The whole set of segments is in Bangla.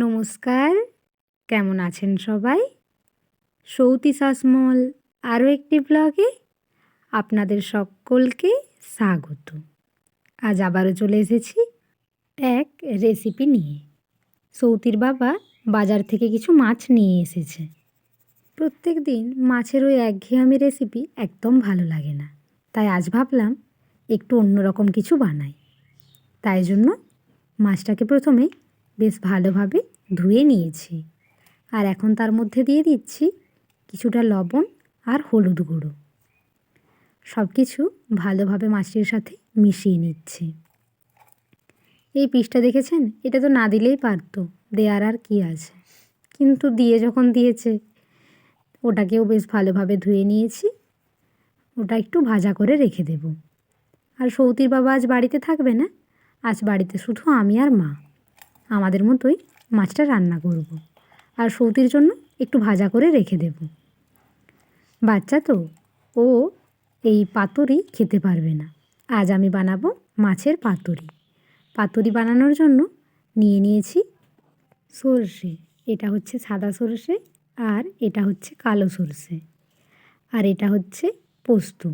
নমস্কার, কেমন আছেন সবাই? সৌতি শাসমল আরও একটি ব্লগে আপনাদের সকলকে স্বাগত। আজ আবারও চলে এসেছি এক রেসিপি নিয়ে। সৌতির বাবা বাজার থেকে কিছু মাছ নিয়ে এসেছে। প্রত্যেক দিন মাছের ওই একঘেয়ামি রেসিপি একদম ভালো লাগে না। তাই আজ ভাবলাম একটু অন্যরকম কিছু বানাই। তাই জন্য মাছটাকে প্রথমে বেশ ভালোভাবে ধুয়ে নিয়েছি। আর এখন তার মধ্যে দিয়ে দিচ্ছি কিছুটা লবণ আর হলুদ গুঁড়ো। সব কিছু ভালোভাবে মাছটির সাথে মিশিয়ে নিচ্ছি। এই পিসটা দেখেছেন? এটা তো না দিলেই পারতো, দেয়ার আর কি আছে। কিন্তু দিয়ে যখন দিয়েছে, ওটাকেও বেশ ভালোভাবে ধুয়ে নিয়েছি। ওটা একটু ভাজা করে রেখে দেব। আর সৌতির বাবা আজ বাড়িতে থাকবে না? আজ বাড়িতে শুধু আমি আর মা। আমাদের মতোই মাছটা রান্না করব। আর সৌতির জন্য একটু ভাজা করে রেখে দেব। বাচ্চা তো, ও এই পাতুরি খেতে পারবে না। আজ আমি বানাবো মাছের পাতুরি। পাতুরি বানানোর জন্য নিয়ে নিয়েছি সর্ষে। এটা হচ্ছে সাদা সর্ষে আর এটা হচ্ছে কালো সর্ষে। আর এটা হচ্ছে পোস্ত।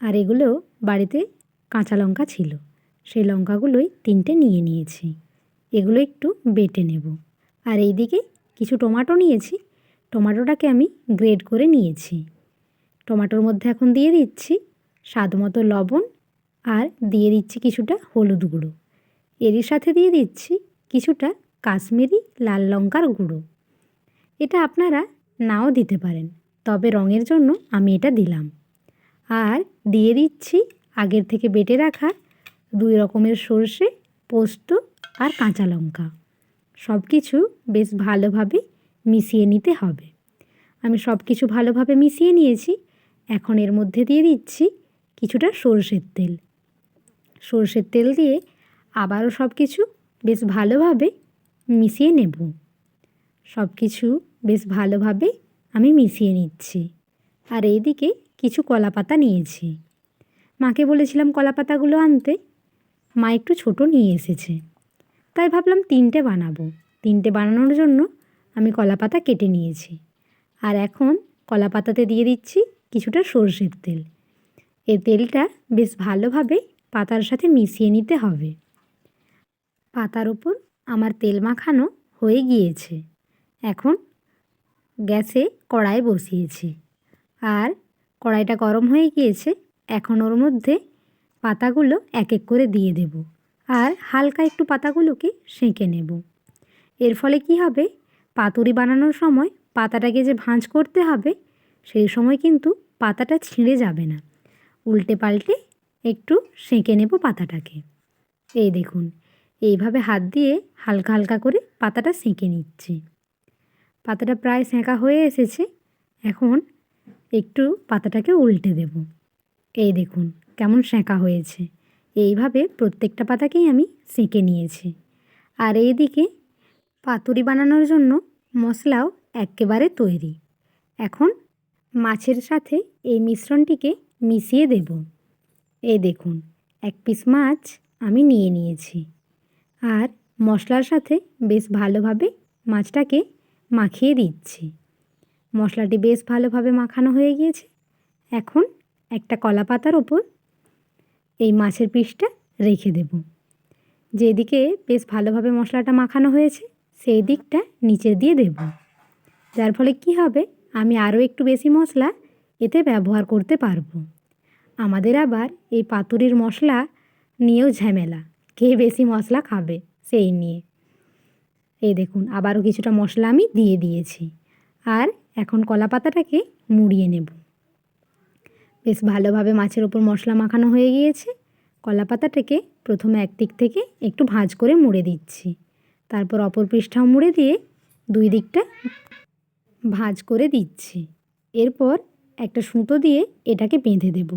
আর এগুলো বাড়িতে কাঁচা লঙ্কা ছিল। সেই লঙ্কাগুলোই তিনটে নিয়ে নিয়েছি। এগুলো একটু বেটে নেব। আর এইদিকে কিছু টমাটো নিয়েছি। টমাটোটাকে আমি গ্রেড করে নিয়েছি। টমাটোর মধ্যে এখন দিয়ে দিচ্ছি স্বাদ মতো লবণ আর দিয়ে দিচ্ছি কিছুটা হলুদ গুঁড়ো। এরই সাথে দিয়ে দিচ্ছি কিছুটা কাশ্মীরি লাল লঙ্কার গুঁড়ো। এটা আপনারা নাও দিতে পারেন, তবে রঙের জন্য আমি এটা দিলাম। আর দিয়ে দিচ্ছি আগের থেকে বেটে রাখা দুই রকমের সর্ষে পোস্ত আর কাঁচা লঙ্কা। সব কিছু বেশ ভালোভাবে মিশিয়ে নিতে হবে। আমি সব কিছু ভালোভাবে মিশিয়ে নিয়েছি। এখন এর মধ্যে দিয়ে দিচ্ছি কিছুটা সর্ষের তেল। সর্ষের তেল দিয়ে আবারও সব কিছু বেশ ভালোভাবে মিশিয়ে নেব। সব কিছু বেশ ভালোভাবে আমি মিশিয়ে নিচ্ছি। আর এইদিকে কিছু কলা পাতা নিয়েছি। মাকে বলেছিলাম কলা পাতাগুলো আনতে। মা একটু ছোট নিয়ে এসেছে। তাই ভাবলাম তিনটে বানাবো। তিনটে বানানোর জন্য আমি কলা পাতা কেটে নিয়েছি। আর এখন কলা পাতাতে দিয়ে দিচ্ছি কিছুটা সর্ষের তেল। এ তেলটা বেশ ভালোভাবে পাতার সাথে মিশিয়ে নিতে হবে। পাতার ওপর আমার তেল মাখানো হয়ে গিয়েছে। এখন গ্যাসে কড়াই বসিয়েছি। আর কড়াইটা গরম হয়ে গিয়েছে, এখন ওর মধ্যে পাতাগুলো এক এক করে দিয়ে দেব। আর হালকা একটু পাতাগুলোকে সেঁকে নেব। এর ফলে কি হবে? পাতুরি বানানোর সময় পাতাটাকে যে ভাঁজ করতে হবে, সেই সময় কিন্তু পাতাটা ছিঁড়ে যাবে না। উল্টে পাল্টে একটু সেঁকে নেব পাতাটাকে। এই দেখুন, এইভাবে হাত দিয়ে হালকা হালকা করে পাতাটা সেঁকে নিচ্ছি। পাতাটা প্রায় সেঁকা হয়ে এসেছে, এখন একটু পাতাটাকে উল্টে দেব। এই দেখুন, কেমন সেঁকা হয়েছে। এইভাবে প্রত্যেকটা পাতাকেই আমি সেঁকে নিয়েছি। আর এইদিকে পাতুরি বানানোর জন্য মশলাও একেবারে তৈরি। এখন মাছের সাথে এই মিশ্রণটিকে মিশিয়ে দেব। এই দেখুন, এক পিস মাছ আমি নিয়ে নিয়েছি। আর মশলার সাথে বেশ ভালোভাবে মাছটাকে মাখিয়ে দিচ্ছি। মশলাটি বেশ ভালোভাবে মাখানো হয়ে গিয়েছে। এখন একটা কলা পাতার ওপর এই মাছের পিসটা রেখে দেব। যেদিকে বেশ ভালোভাবে মশলাটা মাখানো হয়েছে, সেই দিকটা নিচে দিয়ে দেব। যার ফলে কি হবে, আমি আরও একটু বেশি মশলা এতে ব্যবহার করতে পারব। আমাদের আবার এই পাতুরির মশলা নিয়েও ঝামেলা। কে বেশি মশলা খাবে সেই নিয়ে। এই দেখুন, আবারও কিছুটা মশলা আমি দিয়ে দিয়েছি। আর এখন কলা পাতাটাকে মুড়িয়ে নেব। বেশ ভালোভাবে মাছের ওপর মশলা মাখানো হয়ে গিয়েছে। কলা পাতাটাকে প্রথমে এক দিক থেকে একটু ভাঁজ করে মুড়ে দিচ্ছি। তারপর অপর পৃষ্ঠাও মুড়ে দিয়ে দুই দিকটা ভাঁজ করে দিচ্ছি। এরপর একটা সুতো দিয়ে এটাকে বেঁধে দেব।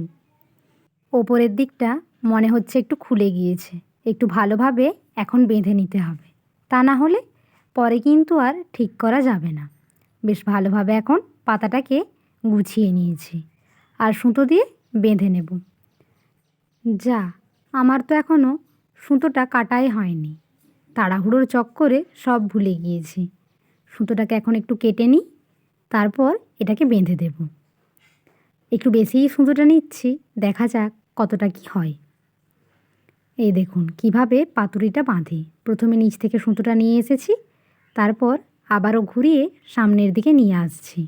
ওপরের দিকটা মনে হচ্ছে একটু খুলে গিয়েছে। একটু ভালোভাবে এখন বেঁধে নিতে হবে। তা না হলে পরে কিন্তু আর ঠিক করা যাবে না। বেশ ভালোভাবে এখন পাতাটাকে গুছিয়ে নিয়েছি। আর সুতো দিয়ে বেঁধে নেব। যা, আমার তো এখনও সুতোটা কাটাই হয়নি। তাড়াহুড়োর চক্করে সব ভুলে গিয়েছি। সুতোটাকে এখন একটু কেটে নিই, তারপর এটাকে বেঁধে দেব। একটু বেশিই সুতোটা নিচ্ছি, দেখা যাক কতটা কি হয়। এই দেখুন, কীভাবে পাতুরিটা বাঁধে। প্রথমে নিচ থেকে সুতোটা নিয়ে এসেছি, তারপর আবারও ঘুরিয়ে সামনের দিকে নিয়ে আসছি।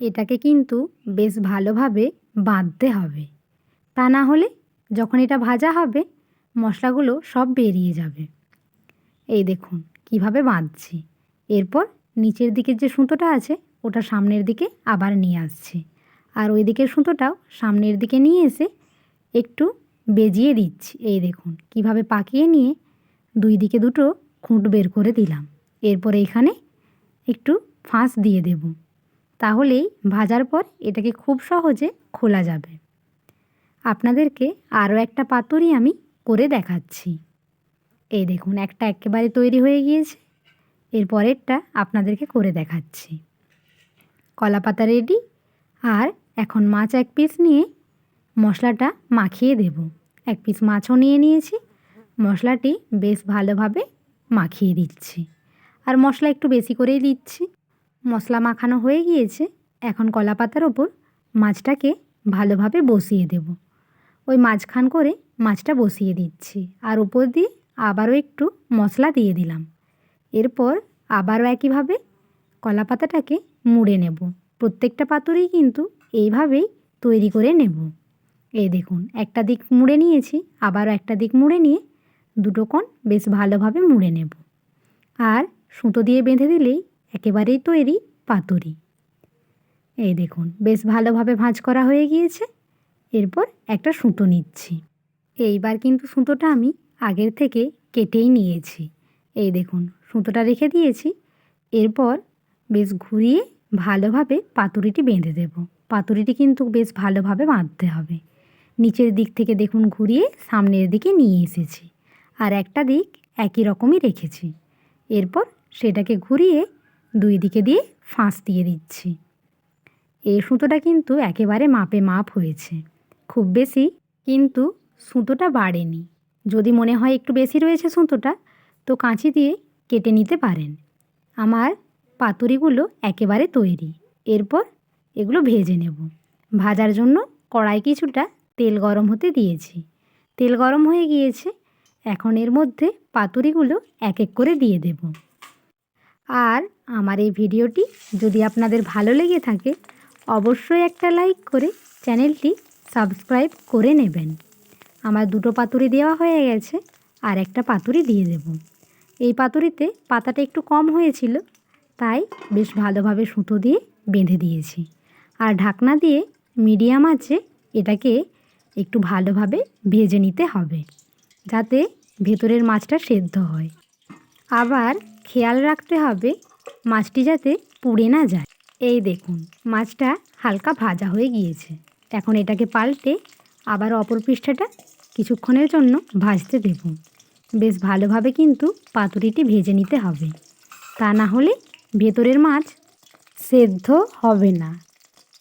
এটাকে কিন্তু বেশ ভালোভাবে বাঁধতে হবে। তা না হলে যখন এটা ভাজা হবে, মশলাগুলো সব বেরিয়ে যাবে। এই দেখুন, কীভাবে বাঁধছি। এরপর নিচের দিকের যে সুতোটা আছে, ওটা সামনের দিকে আবার নিয়ে আসছি। আর ওই দিকের সুতোটাও সামনের দিকে নিয়ে এসে একটু বেজিয়ে দিচ্ছি। এই দেখুন, কীভাবে পাকিয়ে নিয়ে দুই দিকে দুটো খুঁট বের করে দিলাম। এরপর এখানে একটু ফাঁস দিয়ে দেব। তাহলেই ভাজার পর এটাকে খুব সহজে খোলা যাবে। আপনাদেরকে আরও একটা পাতুরি আমি করে দেখাচ্ছি। এই দেখুন, একটা একেবারে তৈরি হয়ে গিয়েছে। এর পরেরটা আপনাদেরকে করে দেখাচ্ছি। কলা পাতা রেডি আর এখন মাছ এক পিস নিয়ে মশলাটা মাখিয়ে দেব। এক পিস মাছও নিয়ে নিয়েছি, মশলাটি বেশ ভালোভাবে মাখিয়ে দিচ্ছি। আর মশলা একটু বেশি করেই দিচ্ছি। মশলা মাখানো হয়ে গিয়েছে, এখন কলা পাতার ওপর মাছটাকে ভালোভাবে বসিয়ে দেব। ওই মাঝখান করে মাছটা বসিয়ে দিচ্ছি, আর উপর দিয়ে আবারও একটু মশলা দিয়ে দিলাম। এরপর আবারও একইভাবে কলা পাতাটাকে মুড়ে নেব। প্রত্যেকটা পাতুরেই কিন্তু এইভাবেই তৈরি করে নেব। এই দেখুন, একটা দিক মুড়ে নিয়েছি, আবারও একটা দিক মুড়ে নিয়ে দুটো কোণ বেশ ভালোভাবে মুড়ে নেব। আর সুতো দিয়ে বেঁধে দিলেই একেবারেই তৈরি পাতুরি। এই দেখুন, বেশ ভালোভাবে ভাঁজ করা হয়ে গিয়েছে। এরপর একটা সুতো নিচ্ছি। এইবার কিন্তু সুতোটা আমি আগের থেকে কেটেই নিয়েছি। এই দেখুন, সুতোটা রেখে দিয়েছি। এরপর বেশ ঘুরিয়ে ভালোভাবে পাতুরিটি বেঁধে দেব। পাতুরিটি কিন্তু বেশ ভালোভাবে বাঁধতে হবে। নিচের দিক থেকে দেখুন, ঘুরিয়ে সামনের দিকে নিয়ে এসেছি। আর একটা দিক একই রকমই রেখেছি। এরপর সেটাকে ঘুরিয়ে দুই দিকে দিয়ে ফাঁস দিয়ে দিচ্ছি। এই সুতোটা কিন্তু একেবারে মাপে মাপ হয়েছে। খুব বেশি কিন্তু সুতোটা বাড়েনি। যদি মনে হয় একটু বেশি রয়েছে সুতোটা, তো কাঁচি দিয়ে কেটে নিতে পারেন। আমার পাতুরিগুলো একেবারে তৈরি। এরপর এগুলো ভেজে নেব। ভাজার জন্য কড়াই কিছুটা তেল গরম হতে দিয়েছি। তেল গরম হয়ে গিয়েছে। এখন এর মধ্যে পাতুরিগুলো এক এক করে দিয়ে দেব। আর আমার এই ভিডিওটি যদি আপনাদের ভালো লেগে থাকে, অবশ্যই একটা লাইক করে চ্যানেলটি সাবস্ক্রাইব করে নেবেন। আমার দুটো পাতুরি দেওয়া হয়ে গেছে, আর একটা পাতুরি দিয়ে দেব। এই পাতুরিতে পাতাটা একটু কম হয়েছিল, তাই বেশ ভালোভাবে সুতো দিয়ে বেঁধে দিয়েছি। আর ঢাকনা দিয়ে মিডিয়াম আছে, এটাকে একটু ভালোভাবে ভেজে নিতে হবে, যাতে ভেতরের মাছটা সেদ্ধ হয়। আবার খেয়াল রাখতে হবে মাছটি যাতে পুড়ে না যায়। এই দেখুন, মাছটা হালকা ভাজা হয়ে গিয়েছে। এখন এটাকে পাল্টে আবার অপর পৃষ্ঠাটা কিছুক্ষণের জন্য ভাজতে দেব। বেশ ভালোভাবে কিন্তু পাতুরিটি ভেজে নিতে হবে। তা না হলে ভেতরের মাছ সেদ্ধ হবে না।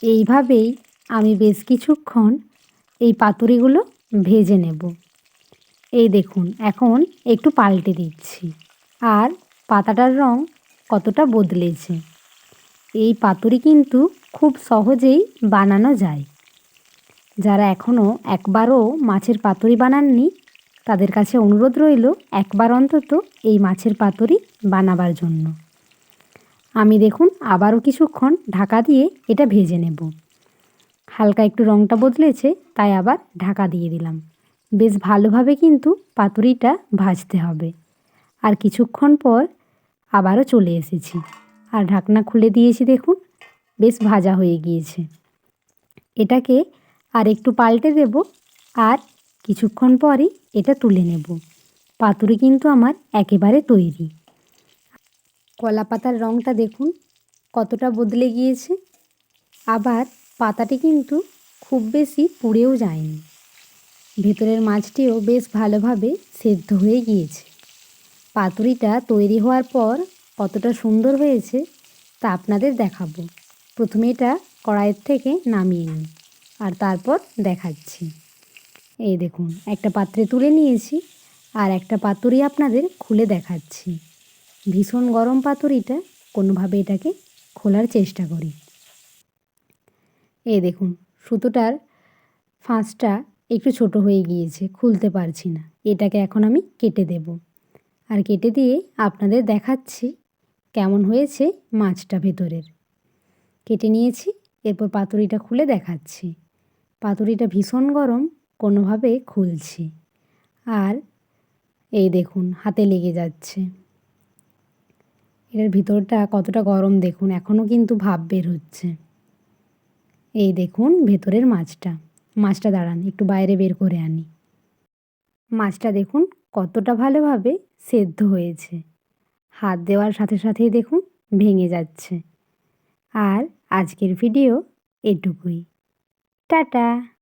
এইভাবেই আমি বেশ কিছুক্ষণ এই পাতুরিগুলো ভেজে নেব। এই দেখুন, এখন একটু পাল্টে দিচ্ছি। আর পাতাটার রং কতটা বদলেছে। এই পাতুরি কিন্তু খুব সহজেই বানানো যায়। যারা এখনও একবারও মাছের পাতুরি বানাননি, তাদের কাছে অনুরোধ রইল একবার অন্তত এই মাছের পাতুরি বানাবার জন্য। আমি দেখুন আবারও কিছুক্ষণ ঢাকা দিয়ে এটা ভেজে নেব। হালকা একটু রঙটা বদলেছে, তাই আবার ঢাকা দিয়ে দিলাম। বেশ ভালোভাবে কিন্তু পাতুরিটা ভাজতে হবে। আর কিছুক্ষণ পর আবারও চলে এসেছি। আর ঢাকনা খুলে দিয়েছি দেখুন, বেশ ভাজা হয়ে গিয়েছে। এটাকে আর একটু পাল্টে দেব আর কিছুক্ষণ পরই এটা তুলে নেব। পাতুরি কিন্তু আমার একেবারে তৈরি। কলা পাতার রঙটা দেখুন, কতটা বদলে গিয়েছে। আবার পাতাটি কিন্তু খুব বেশি পুড়েও যায়নি। ভেতরের মাছটিও বেশ ভালোভাবে সেদ্ধ হয়ে গিয়েছে। পাতুরিটা তৈরি হওয়ার পর কতটা সুন্দর হয়েছে তা আপনাদের দেখাবো। প্রথমে এটা কড়াইয়ের থেকে নামিয়ে নিই আর তারপর দেখাচ্ছি। এই দেখুন, একটা পাত্রে তুলে নিয়েছি আর একটা পাতুরি আপনাদের খুলে দেখাচ্ছি। ভীষণ গরম পাতুরিটা, কোনোভাবে এটাকে খোলার চেষ্টা করি। এই দেখুন, সুতোটার ফাঁসটা একটু ছোট হয়ে গিয়েছে, খুলতে পারছি না। এটাকে এখন আমি কেটে দেব। আর কেটে দিয়ে আপনাদের দেখাচ্ছি কেমন হয়েছে মাছটা ভেতরের। কেটে নিয়েছি, এরপর পাতুরিটা খুলে দেখাচ্ছি। পাতুরিটা ভীষণ গরম, কোনোভাবে খুলছি। আর এই দেখুন, হাতে লেগে যাচ্ছে। এটার ভিতরটা কতটা গরম দেখুন, এখনও কিন্তু ভাব বের হচ্ছে। এই দেখুন, ভেতরের মাছটা। মাছটা দাঁড়ান, একটু বাইরে বের করে আনি। মাছটা দেখুন কতটা ভালোভাবে সেদ্ধ হয়েছে। হাত দেওয়ার সাথে সাথেই দেখুন ভেঙে যাচ্ছে। আর আজকের ভিডিও এটুকুই। টাটা!